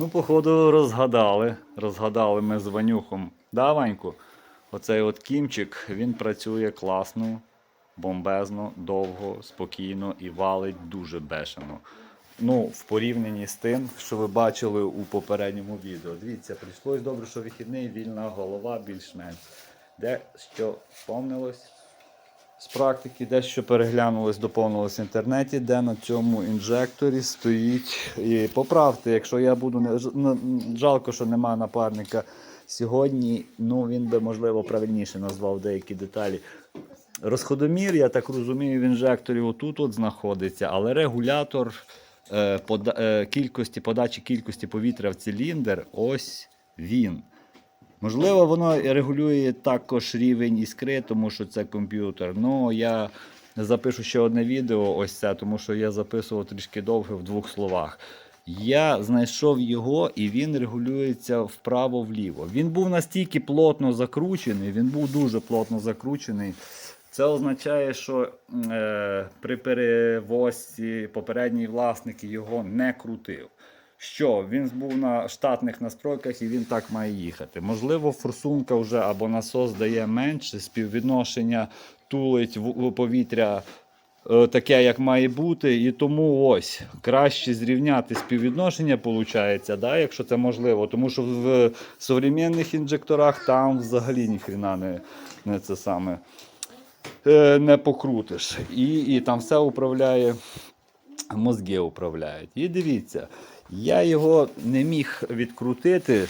Ну, походу, розгадали. Розгадали ми з Ванюхом. Да, Ваньку? Оцей от кімчик, він працює класно, бомбезно, довго, спокійно і валить дуже бешено. Ну, в порівнянні з тим, що ви бачили у попередньому відео. Дивіться, прийшлось добре, що вихідний, вільна голова більш-менш. Де що вспомнилось з практики, дещо переглянулось, доповнилось в інтернеті, де на цьому інжекторі стоїть. І поправте, якщо я буду не жалко, що нема напарника сьогодні. Ну він би можливо правильніше назвав деякі деталі. Розходомір, я так розумію, в інжекторі отут от знаходиться, але регулятор е, пода- е, кількості подачі кількості повітря в циліндр, ось він. Можливо, воно регулює також рівень іскри, тому що це комп'ютер. Ну, я запишу ще одне відео, ось це, тому що я записував трішки довго в двох словах. Я знайшов його і він регулюється вправо-вліво. Він був настільки плотно закручений, він був дуже плотно закручений. Це означає, що е, при перевозці попередній власник його не крутив. Що він був на штатних настройках і він так має їхати. Можливо, форсунка вже або насос дає менше, співвідношення тулить повітря е, таке, як має бути. І тому ось краще зрівняти співвідношення, виходить, да, якщо це можливо. Тому що в сучасних інжекторах там взагалі ніхрена не, не це саме е, не покрутиш. І, і там все управляє, мозги управляють. І дивіться, я його не міг відкрутити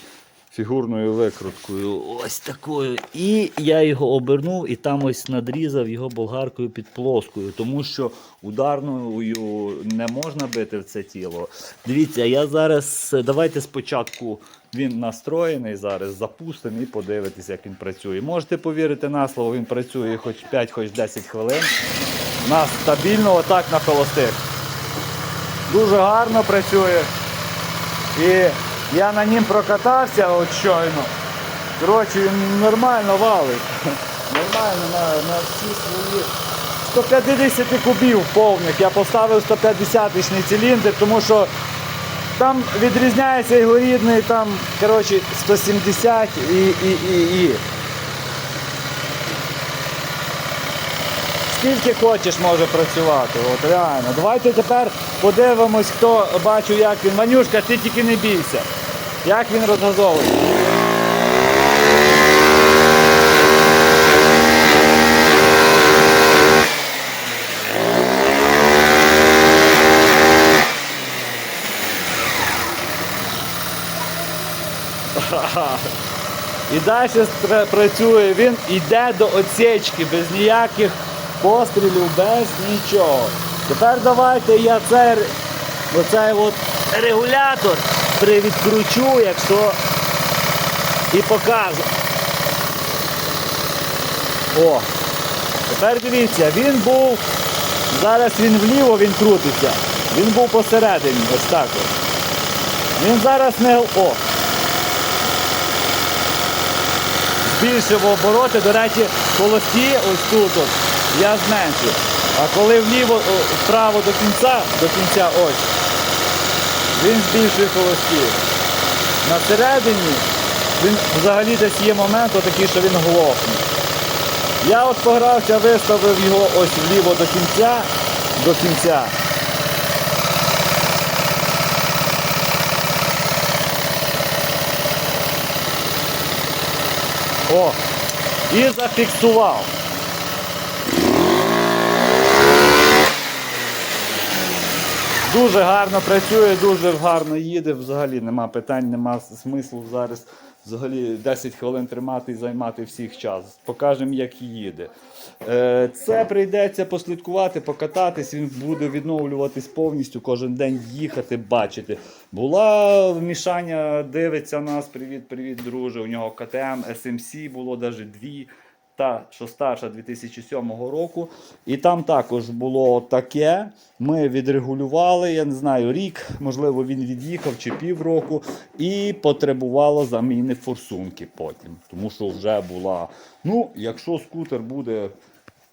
фігурною викруткою, ось такою. І я його обернув і там ось надрізав його болгаркою під плоскою, тому що ударною не можна бити в це тіло. Дивіться, я зараз. Давайте спочатку він настроєний зараз, запустимо і подивитися, як він працює. Можете повірити на слово, він працює хоч 5, хоч 10 хвилин. У нас стабільно отак на холостих. Дуже гарно працює. І я на нім прокатався от щойно. Коротше, він нормально валить. Нормально на, на всі свої 150 кубів повних. Я поставив 150-й циліндр, тому що там відрізняється його рідний, там коротше, 170 і, і, і, і. Скільки хочеш може працювати, от реально. Давайте тепер подивимось, хто бачив, як він. Манюшка, ти тільки не бійся. Як він розгазовує. І далі працює, він йде до оцечки без ніяких пострілів, без нічого. Тепер давайте я цей, оцей от регулятор привідкручу, якщо і покажу. О, тепер дивіться, він був, зараз він вліво він крутиться. Він був посередині, ось так. От. Він зараз не. О, збільшив обороти. До речі, холості ось тут от, я зменшив. А коли вліво, вправо до кінця, до кінця ось, він збільшує холості. На середині він взагалі десь є момент отакий, що він глохне. Я от погрався, виставив його ось вліво до кінця, до кінця. О, і зафіксував. Дуже гарно працює, дуже гарно їде. Взагалі нема питань, нема смислу зараз взагалі 10 хвилин тримати і займати всіх час. Покажемо, як їде. Е, Це прийдеться послідкувати, покататись, він буде відновлюватись повністю, кожен день їхати, бачити. Була вмішання, дивиться нас. Привіт, привіт, друже. У нього КТМ, SMC було навіть дві та що старша 2007 року. І там також було таке. Ми відрегулювали, я не знаю, рік, можливо, він від'їхав чи півроку, і потребувало заміни форсунки потім. Тому що вже була. Ну, якщо скутер буде.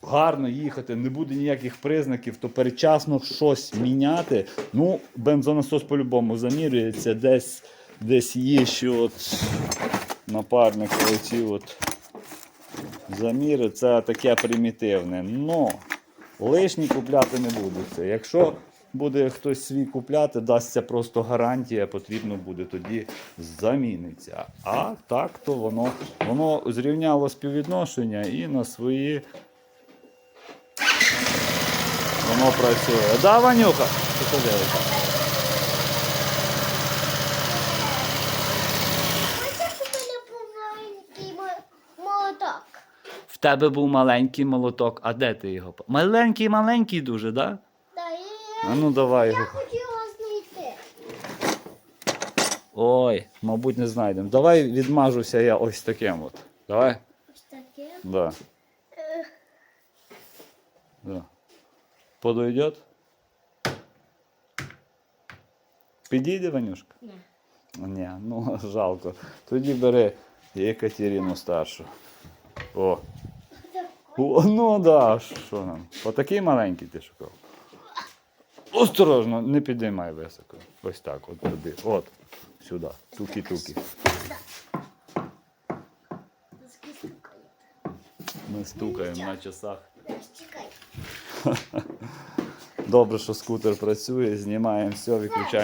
Гарно їхати, не буде ніяких признаків, то передчасно щось міняти. Ну, бензонасос по-любому замірюється десь десь є ще от напарник оці от заміри, це таке примітивне. Но лишні купляти не будеться. Якщо буде хтось свій купляти, дасться просто гарантія, потрібно буде тоді заміниться. А так, то воно, воно зрівняло співвідношення і на свої воно працює. Да, Ванюха? Ти дивишся? Ось як у мене був маленький мо- молоток. В тебе був маленький молоток, а де ти його? Маленький, маленький дуже, да? Та і А ну давай я його. хотіла знайти. Ой, мабуть, не знайдемо. Давай відмажуся я ось таким от. Давай? Ось таке. Да. да. Подойдет? Підійде, Ванюшка? Ні. Ні, ну жалко. Тоді бери Екатерину старшу. О. Ну да, що нам? Отакий маленький ти шукав. Осторожно, не підіймай високо. Ось так, от туди. От. Сюди. Туки-туки. Ми стукаємо на часах. Добре, що скутер працює, знімаємо все, виключаємо.